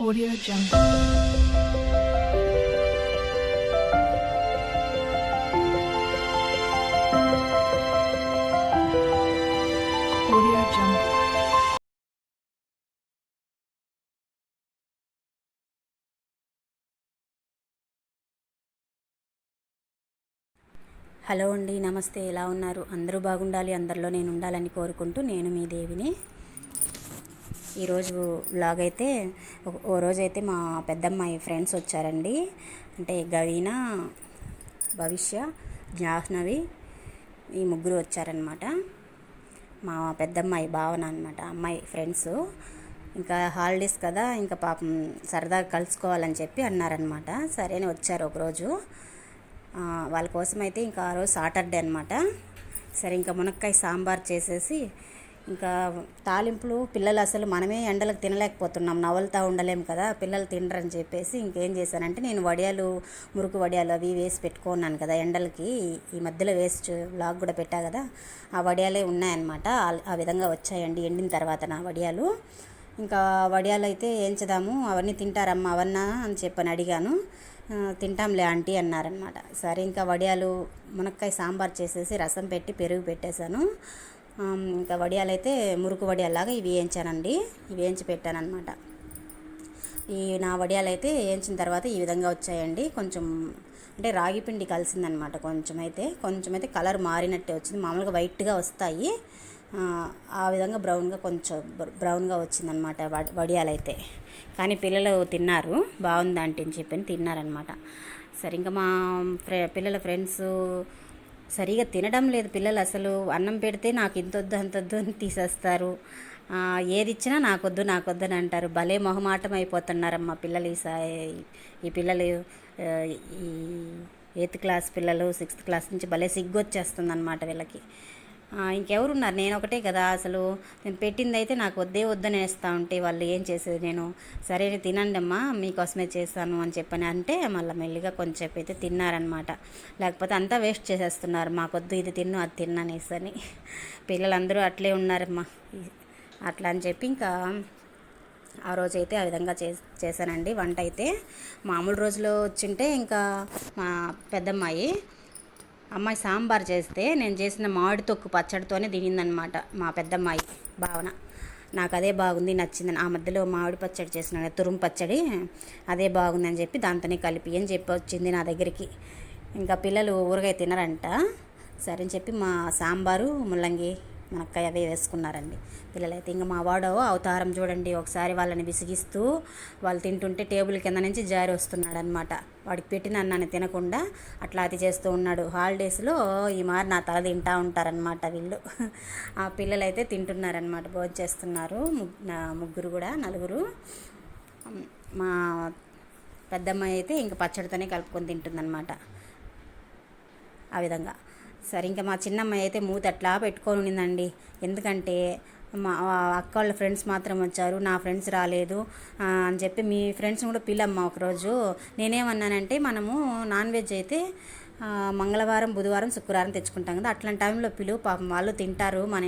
Audio Jungle. Audio Jungle. Hello అండి నమస్తే ఎలా ఉన్నారు అందరూ బాగుండాలి అందరిలో నేను ఉండాలని కోరుకుంటూ నేను మీ దేవిని ఈరోజు వ్లాగ్ అయితే ఓ- రోజైతే మా పెద్దమ్మాయి ఫ్రెండ్స్ వచ్చారండి. అంటే గవీన భవిష్య జాహ్నవి ఈ ముగ్గురు వచ్చారనమాట మా పెద్దమ్మాయి భావన అనమాట అమ్మాయి ఫ్రెండ్స్ ఇంకా హాలిడేస్ కదా ఇంకా పాపం సరదాగా కలుసుకోవాలని చెప్పి అన్నారనమాట సరే అని వచ్చారు ఒకరోజు వాళ్ళ కోసం అయితే ఇంకా ఆ రోజు సాటర్డే అనమాట సరే ఇంకా మునక్కాయ సాంబార్ చేసేసి ఇంకా తాలింపులు పిల్లలు అసలు మనమే ఎండలకు తినలేకపోతున్నాం నవలతా ఉండలేం కదా పిల్లలు తినరని చెప్పేసి ఇంకేం చేశానంటే నేను వడియాలు మురుకు వడియాలు అవి వేసి పెట్టుకున్నాను కదా ఎండలకి ఈ మధ్యలో వేస్ట్ బ్లాగ్ కూడా పెట్టా కదా ఆ వడియాలే ఉన్నాయన్నమాట. ఆ- విధంగా వచ్చాయండి ఎండిన తర్వాత నా వడియాలు. ఇంకా వడియాలు అయితే ఏంచదాము అవన్నీ తింటారమ్మా అవన్నా అని చెప్పని అడిగాను. తింటాంలే ఆంటీ అన్నారనమాట సరే ఇంకా వడియాలు మునక్కాయ సాంబార్ చేసేసి రసం పెట్టి పెరుగు పెట్టేశాను. ఇంకా వడియాలు అయితే మురుకు వడియాలాగా ఇవి వేయించానండి. ఇవి వేయించి పెట్టానమాట ఈ నా వడియాలు అయితే వేయించిన తర్వాత ఈ విధంగా వచ్చాయండి. కొంచెం అంటే రాగి పిండి కలిసిందనమాట కొంచెం అయితే కొంచెం అయితే కలర్ మారినట్టే వచ్చింది. మామూలుగా వైట్గా వస్తాయి. ఆ, విధంగా బ్రౌన్గా కొంచెం బ్ర- బ్రౌన్గా వచ్చిందనమాట వడి- వడియాలు అయితే కానీ పిల్లలు తిన్నారు. బాగుంది అని చెప్పి తిన్నారనమాట సరే ఇంకా మా ఫ్రె పిల్లల ఫ్రెండ్స్ సరిగా తినడం లేదు పిల్లలు అసలు. అన్నం పెడితే నాకు ఇంతొద్దు అంతొద్దు అని తీసేస్తారు. ఏది ఇచ్చినా నాకొద్దు నాకొద్దు అని అంటారు. భలే మొహమాటం అయిపోతున్నారమ్మా పిల్లలు ఈ ఈ పిల్లలు ఈ ఎయిత్ క్లాస్ పిల్లలు సిక్స్త్ క్లాస్ నుంచి భలే సిగ్గు వచ్చేస్తుంది అనమాట వీళ్ళకి. ఇంకెవరున్నారు? నేను ఒకటే కదా అసలు. నేను పెట్టింది అయితే నాకు వద్దే వద్దని వేస్తూ ఉంటే వాళ్ళు ఏం చేసేది నేను? సరే తినండి అమ్మా మీకోసమే చేస్తాను అని చెప్పని అంటే మళ్ళీ మెల్లిగా కొంచెంసేపు అయితే తిన్నారనమాట లేకపోతే అంతా వేస్ట్ చేసేస్తున్నారు. మాకొద్దు ఇది తిన్ను అది తిన్ననేసి అని. పిల్లలందరూ అట్లే ఉన్నారమ్మా. అట్లా అని చెప్పి ఇంకా ఆ రోజు అయితే ఆ విధంగా చే చేశానండి. వంట అయితే మామూలు రోజులో వచ్చింటే ఇంకా మా పెద్దమ్మాయి అమ్మాయి సాంబార్ చేస్తే నేను చేసిన మామిడి తొక్కు పచ్చడితోనే తినిందనమాట మా పెద్దమ్మాయి భావన. నాకు అదే బాగుంది నచ్చిందని. ఆ మధ్యలో మామిడి పచ్చడి చేసిన తురుము పచ్చడి అదే బాగుందని చెప్పి దాంతోనే కలిపి అని చెప్పి వచ్చింది నా దగ్గరికి. ఇంకా పిల్లలు ఊరగాయ తినరంట. సరే అని చెప్పి మా సాంబారు ముల్లంగి మునక్కాయ అవే వేసుకున్నారండి. పిల్లలైతే ఇంకా మా వాడు అవతారం చూడండి ఒకసారి వాళ్ళని విసిగిస్తూ వాళ్ళు తింటుంటే టేబుల్ కింద నుంచి జారి వస్తున్నాడు అనమాట వాడికి పెట్టిన అన్నాన్ని తినకుండా అట్లా అది చేస్తూ ఉన్నాడు. హాలిడేస్లో ఈ మారి నా తల తింటా ఉంటారనమాట వీళ్ళు. ఆ పిల్లలైతే తింటున్నారనమాట భోజనం చేస్తున్నారు. నా ముగ్గురు కూడా నలుగురు. మా పెద్దమ్మాయి అయితే ఇంక పచ్చడితోనే కలుపుకొని తింటుందన్నమాట. ఆ విధంగా. సరే ఇంకా మా చిన్నమ్మాయి అయితే మూత అట్లా పెట్టుకొని ఉండిందండి ఎందుకంటే మా అక్క వాళ్ళ ఫ్రెండ్స్ మాత్రం వచ్చారు నా ఫ్రెండ్స్ రాలేదు అని చెప్పి మీ ఫ్రెండ్స్ని కూడా పిల్లమ్మ ఒకరోజు. నేనేమన్నానంటే మనము నాన్ వెజ్ అయితే మంగళవారం బుధవారం శుక్రవారం తెచ్చుకుంటాం కదా. అట్లాంటి టైంలో పిలువు పాపం వాళ్ళు తింటారు. మన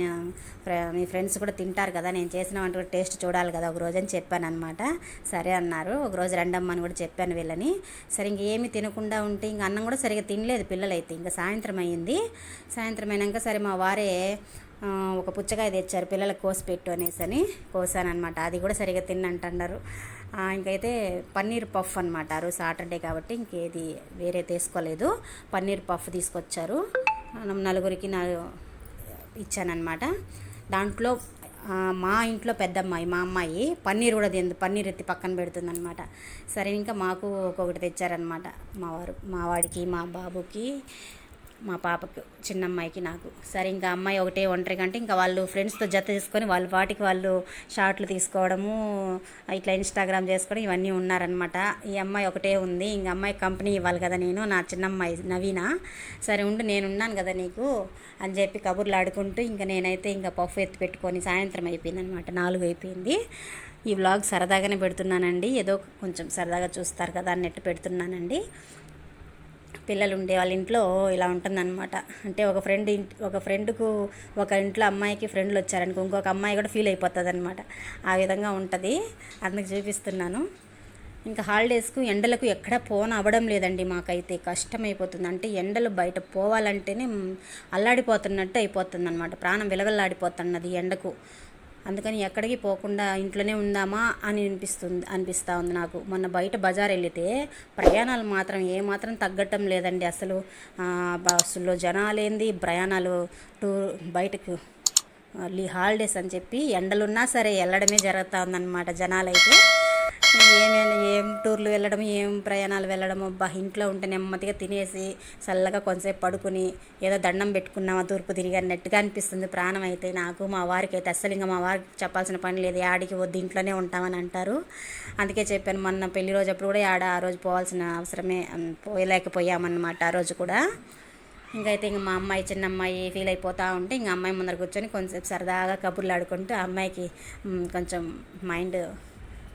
మీ ఫ్రెండ్స్ కూడా తింటారు కదా. నేను చేసిన వంట కూడా టేస్ట్ చూడాలి కదా. ఒక రోజు అని చెప్పాను అనమాట సరే అన్నారు. ఒక రోజు రండమ్మని కూడా చెప్పాను వీళ్ళని. సరే ఇంక ఏమి తినకుండా ఉంటే ఇంక అన్నం కూడా సరిగా తినలేదు పిల్లలైతే. ఇంకా సాయంత్రం అయ్యింది. సాయంత్రం అయినాక సరే మా వారే ఒక పుచ్చకాయ తెచ్చారు. పిల్లలకు కోసి పెట్టు అనేసి అని కోసానమాట అది కూడా సరిగా తిన్నంటన్నారు. ఇంకైతే పన్నీర్ పఫ్ అనమాట ఆ రోజు సాటర్డే కాబట్టి ఇంకేది వేరే తీసుకోలేదు. పన్నీర్ పఫ్ తీసుకొచ్చారు. మనం నలుగురికి నా ఇచ్చానమాట దాంట్లో మా ఇంట్లో పెద్దమ్మాయి మా అమ్మాయి పన్నీర్ కూడా తింది. పన్నీర్ ఎత్తి పక్కన పెడుతుందనమాట సరే ఇంకా మాకు ఒక్కొక్కటి తెచ్చారనమాట మా వారు మా వాడికి మా బాబుకి. మా పాపకు చిన్న అమ్మాయికి నాకు. సరే ఇంకా అమ్మాయి ఒకటే ఒంటరి కంటే ఇంకా వాళ్ళు ఫ్రెండ్స్తో జత తీసుకొని వాళ్ళ వాటికి వాళ్ళు షార్ట్లు తీసుకోవడము ఇట్లా ఇన్స్టాగ్రామ్ చేసుకోవడం ఇవన్నీ ఉన్నారనమాట ఈ అమ్మాయి ఒకటే ఉంది. ఇంక అమ్మాయి కంపెనీ ఇవ్వాలి కదా నేను నా చిన్న అమ్మాయి నవీన. సరే ఉండు నేను ఉన్నాను కదా నీకు అని చెప్పి కబుర్లు ఆడుకుంటూ ఇంకా నేనైతే ఇంకా పఫ్ ఎత్తి పెట్టుకొని సాయంత్రం అయిపోయింది అనమాట నాలుగు అయిపోయింది. ఈ వ్లాగ్ సరదాగానే పెడుతున్నానండి. ఏదో కొంచెం సరదాగా చూస్తారు కదా అన్నట్టు పెడుతున్నానండి. పిల్లలు ఉండే వాళ్ళ ఇంట్లో ఇలా ఉంటుందన్నమాట. అంటే ఒక ఫ్రెండ్ ఇంటి ఒక ఫ్రెండ్కు ఒక ఇంట్లో అమ్మాయికి ఫ్రెండ్లు వచ్చారనుకో ఇంకొక అమ్మాయి కూడా ఫీల్ అయిపోతుంది అనమాట ఆ విధంగా ఉంటుంది. అందుకు చూపిస్తున్నాను. ఇంకా హాలిడేస్కు ఎండలకు ఎక్కడ పోన అవ్వడం లేదండి మాకైతే. కష్టమైపోతుంది. అంటే ఎండలు బయట పోవాలంటేనే అల్లాడిపోతున్నట్టు అయిపోతుంది అనమాట ప్రాణం విలవల్లాడిపోతున్నది ఎండకు. అందుకని ఎక్కడికి పోకుండా ఇంట్లోనే ఉందామా అని అనిపిస్తుంది అనిపిస్తూ ఉంది నాకు. మొన్న బయట బజార్ వెళితే ప్రయాణాలు మాత్రం ఏమాత్రం తగ్గటం లేదండి అసలు. బస్సుల్లో జనాలేంది ప్రయాణాలు టూర్ బయటకు హాలిడేస్ అని చెప్పి ఎండలున్నా సరే వెళ్ళడమే జరుగుతూ ఉందన్నమాట జనాలైతే. ఏమైనా ఏం టూర్లు వెళ్ళడం ఏం ప్రయాణాలు వెళ్ళడం అబ్బా ఇంట్లో ఉంటే నెమ్మదిగా తినేసి చల్లగా కొంతసేపు పడుకుని ఏదో దండం పెట్టుకున్నామా తూర్పు తిరిగి అన్నట్టుగా అనిపిస్తుంది ప్రాణం అయితే. నాకు మా వారికి అయితే అస్సలు ఇంకా మా వారికి చెప్పాల్సిన పని లేదు. ఆడికి వద్దు ఇంట్లోనే ఉంటామని అంటారు. అందుకే చెప్పాను మొన్న పెళ్ళి రోజు అప్పుడు కూడా ఆడ ఆ రోజు పోవాల్సిన అవసరమే పోయలేకపోయామన్నమాట ఆ రోజు కూడా. ఇంకైతే ఇంక మా అమ్మాయి చిన్న అమ్మాయి ఫీల్ అయిపోతూ ఉంటే ఇంక అమ్మాయి ముందర కూర్చొని కొంచెంసేపు సరదాగా కబుర్లు ఆడుకుంటూ ఆ అమ్మాయికి కొంచెం మైండ్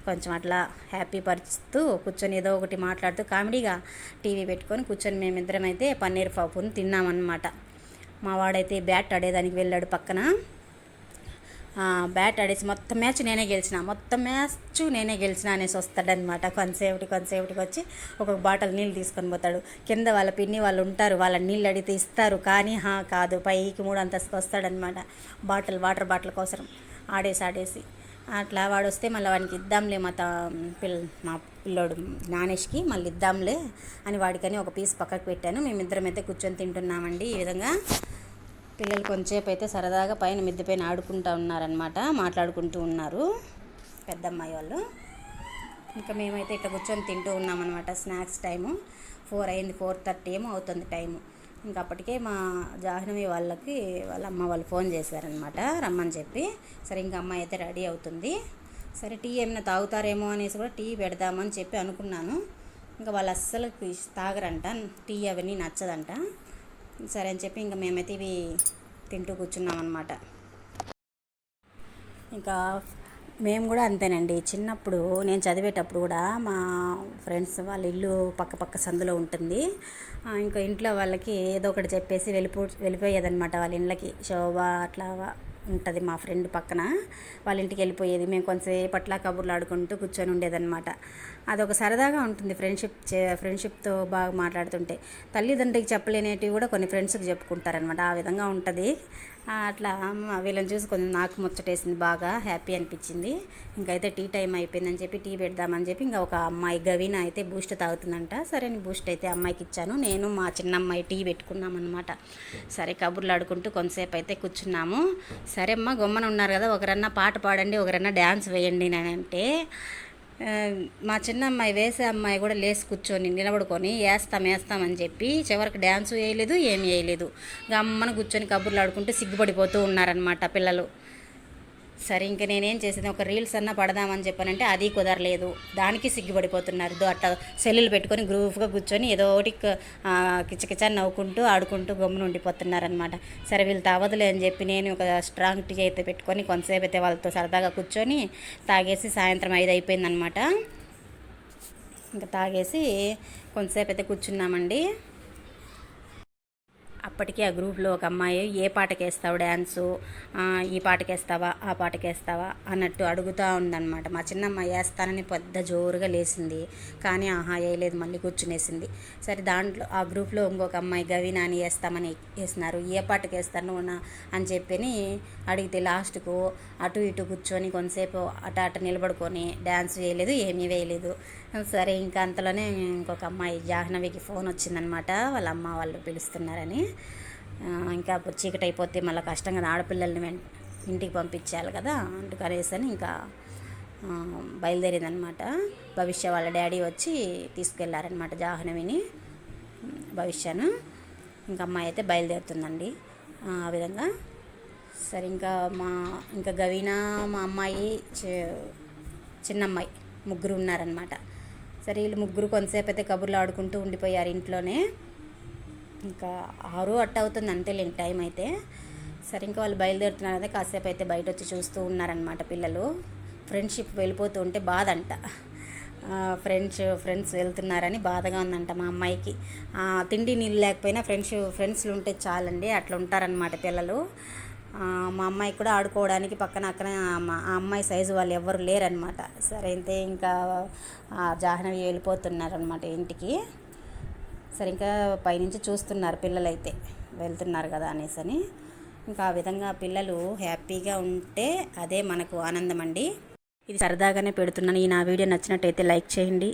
కొంచెం అట్లా హ్యాపీ పరుస్తూ కూర్చొని ఏదో ఒకటి మాట్లాడుతూ కామెడీగా టీవీ పెట్టుకొని కూర్చొని మేమిద్దరం అయితే పన్నీర్ పప్పును తిన్నామన్నమాట. మా వాడైతే బ్యాట్ ఆడేదానికి వెళ్ళాడు పక్కన. బ్యాట్ ఆడేసి మొత్తం మ్యాచ్ నేనే గెలిచిన మొత్తం మ్యాచ్ నేనే గెలిచిన అనేసి వస్తాడనమాట కొంతసేపటి కొంతసేపటికి వచ్చి ఒక బాటిల్ నీళ్ళు తీసుకొని పోతాడు. కింద వాళ్ళ పిన్ని వాళ్ళు ఉంటారు వాళ్ళ నీళ్ళు అడిగితే ఇస్తారు కానీ హా కాదు పైకి మూడు అంతస్తుకు వస్తాడనమాట బాటిల్ వాటర్ బాటిల్ కోసం ఆడేసి ఆడేసి. అట్లా వాడు వస్తే మళ్ళీ వాడికి ఇద్దాంలే మా తా పిల్ల మా పిల్లోడు జ్ఞానేష్కి మళ్ళీ ఇద్దాంలే అని వాడికని ఒక పీస్ పక్కకు పెట్టాను. మేమిద్దరం అయితే కూర్చొని తింటున్నామండి ఈ విధంగా. పిల్లలు కొంచెంసేపు అయితే సరదాగా పైన మిద్దె పైన ఆడుకుంటూ ఉన్నారనమాట మాట్లాడుకుంటూ ఉన్నారు పెద్దమ్మాయి వాళ్ళు. ఇంకా మేమైతే ఇట్లా కూర్చొని తింటూ ఉన్నామన్నమాట స్నాక్స్ టైము. ఫోర్ అయింది ఫోర్ థర్టీ ఏమో అవుతుంది టైము. ఇంకా అప్పటికే మా జాహ్నవి వాళ్ళకి వాళ్ళ అమ్మ వాళ్ళు ఫోన్ చేశారనమాట రమ్మని చెప్పి. సరే ఇంకా అమ్మాయి అయితే రెడీ అవుతుంది. సరే టీ ఏమైనా తాగుతారేమో అనేసి కూడా టీ పెడదామని చెప్పి అనుకున్నాను. ఇంకా వాళ్ళు అస్సలు తాగరంట. టీ అవన్నీ నచ్చదంట. సరే అని చెప్పి ఇంకా మేమైతే ఇవి తింటూ కూర్చున్నాం అనమాట ఇంకా మేము కూడా అంతేనండి. చిన్నప్పుడు నేను చదివేటప్పుడు కూడా మా ఫ్రెండ్స్ వాళ్ళ ఇల్లు పక్క పక్క సందులో ఉంటుంది. ఇంకా ఇంట్లో వాళ్ళకి ఏదో ఒకటి చెప్పేసి వెళ్ళిపో వెళ్ళిపోయేదన్నమాట వాళ్ళ ఇళ్ళకి. శోభ అట్లా ఉంటుంది మా ఫ్రెండ్ పక్కన. వాళ్ళ ఇంటికి వెళ్ళిపోయేది. మేము కొంతసేపు అట్లా కబుర్లు ఆడుకుంటూ కూర్చొని ఉండేదన్నమాట. అదొక సరదాగా ఉంటుంది ఫ్రెండ్షిప్ చే- ఫ్రెండ్షిప్తో బాగా మాట్లాడుతుంటే. తల్లిదండ్రికి చెప్పలేనేటివి కూడా కొన్ని ఫ్రెండ్స్కి చెప్పుకుంటారనమాట ఆ విధంగా ఉంటుంది. అట్లా వీళ్ళని చూసి కొంచెం నాకు ముచ్చటేసింది బాగా హ్యాపీ అనిపించింది. ఇంకైతే టీ టైం అయిపోయిందని చెప్పి టీ పెడదామని చెప్పి ఇంకా ఒక అమ్మాయి గవీన అయితే బూస్ట్ తాగుతుందంట. సరే నేను బూస్ట్ అయితే అమ్మాయికి ఇచ్చాను. నేను మా చిన్న అమ్మాయి టీ పెట్టుకున్నాం అనమాట సరే కబుర్లు ఆడుకుంటూ కొంతసేపు అయితే కూర్చున్నాము. సరే అమ్మ గొమ్మన ఉన్నారు కదా ఒకరన్నా పాట పాడండి ఒకరన్నా డ్యాన్స్ వేయండి అని అంటే మా చిన్న అమ్మాయి వేసే అమ్మాయి కూడా లేచి కూర్చొని నిలబడుకొని వేస్తాం వేస్తామని చెప్పి చివరికి డ్యాన్స్ వేయలేదు ఏమి వేయలేదు. గమ్మన కూర్చొని కబుర్లు ఆడుకుంటూ సిగ్గుపడిపోతూ ఉన్నారనమాట పిల్లలు. సరే ఇంక నేనేం చేసేది? ఒక రీల్స్ అన్నా పడదామని చెప్పానంటే అది కుదరలేదు. దానికి సిగ్గుపడిపోతున్నారు. దో అట్లా సెల్లులు పెట్టుకొని గ్రూప్గా కూర్చొని ఏదో ఒకటి కిచకిచ నవ్వుకుంటూ ఆడుకుంటూ గమ్మున ఉండిపోతున్నారనమాట సరే వీళ్ళు తావదులే అని చెప్పి నేను ఒక స్ట్రాంగ్ టీ అయితే పెట్టుకొని కొంతసేపు అయితే వాళ్ళతో సరదాగా కూర్చొని తాగేసి సాయంత్రం ఐదు అయిపోయిందనమాట ఇంకా తాగేసి కొంతసేపు అయితే కూర్చున్నామండి. అప్పటికే ఆ గ్రూప్లో ఒక అమ్మాయి ఏ పాటకి వేస్తావు డ్యాన్సు ఈ పాటకి వేస్తావా ఆ పాటకి వేస్తావా అన్నట్టు అడుగుతూ ఉందన్నమాట. మా చిన్న అమ్మాయి వేస్తానని పెద్ద జోరుగా లేచింది. కానీ ఆహా వేయలేదు మళ్ళీ కూర్చునేసింది. సరే దాంట్లో ఆ గ్రూప్లో ఇంకొక అమ్మాయి గవిన అని వేస్తామని వేసినారు ఏ పాటకి వేస్తాను అని చెప్పని అడిగితే లాస్ట్కు అటు ఇటు కూర్చొని కొంతసేపు అట అట నిలబడుకొని డ్యాన్స్ వేయలేదు ఏమీ వేయలేదు. సరే ఇంకా అంతలోనే ఇంకొక అమ్మాయి జాహ్నవికి ఫోన్ వచ్చిందనమాట వాళ్ళ అమ్మ వాళ్ళు పిలుస్తున్నారని. ఇంకా చీకటి అయిపోతే మళ్ళీ కష్టం కదా ఆడపిల్లల్ని వెంట ఇంటికి పంపించాలి కదా అందుకనేసి అని ఇంకా బయలుదేరిందనమాట భవిష్య వాళ్ళ డాడీ వచ్చి తీసుకెళ్ళారనమాట జాహ్నవిని. భవిష్యను ఇంకా అమ్మాయి అయితే బయలుదేరుతుందండి. ఆ విధంగా. సరే ఇంకా మా ఇంకా గవీన మా అమ్మాయి చిన్నమ్మాయి చిన్న అమ్మాయి ముగ్గురు ఉన్నారనమాట సరే వీళ్ళు ముగ్గురు కొంతసేపు అయితే కబుర్లు ఆడుకుంటూ ఉండిపోయారు ఇంట్లోనే. ఇంకా ఆరు అట్ట అవుతుంది అంతేలేండి టైం అయితే. సరే ఇంకా వాళ్ళు బయలుదేరుతున్నారు అదే కాసేపు అయితే బయట వచ్చి చూస్తూ ఉన్నారనమాట పిల్లలు. ఫ్రెండ్షిప్ వెళ్ళిపోతూ ఉంటే బాధ అంట ఫ్రెండ్స్ ఫ్రెండ్స్ వెళ్తున్నారని బాధగా ఉందంట మా అమ్మాయికి. తిండి నీళ్ళు లేకపోయినా ఫ్రెండ్స్ ఫ్రెండ్స్లు ఉంటే చాలండి అట్లా ఉంటారనమాట పిల్లలు. మా అమ్మాయి కూడా ఆడుకోవడానికి పక్కన అక్కన మా- ఆ అమ్మాయి సైజు వాళ్ళు ఎవ్వరు లేరనమాట సరే అయితే ఇంకా జాహ్నవి వెళ్ళిపోతున్నారనమాట ఇంటికి. సరే ఇంకా పైనుంచి చూస్తున్నారు పిల్లలైతే. వెళ్తున్నారు కదా అనేసి అని ఇంకా ఆ విధంగా పిల్లలు హ్యాపీగా ఉంటే అదే మనకు ఆనందం అండి. ఇది సరదాగానే పెడుతున్నాను. ఈ నా వీడియో నచ్చినట్టయితే లైక్ చేయండి.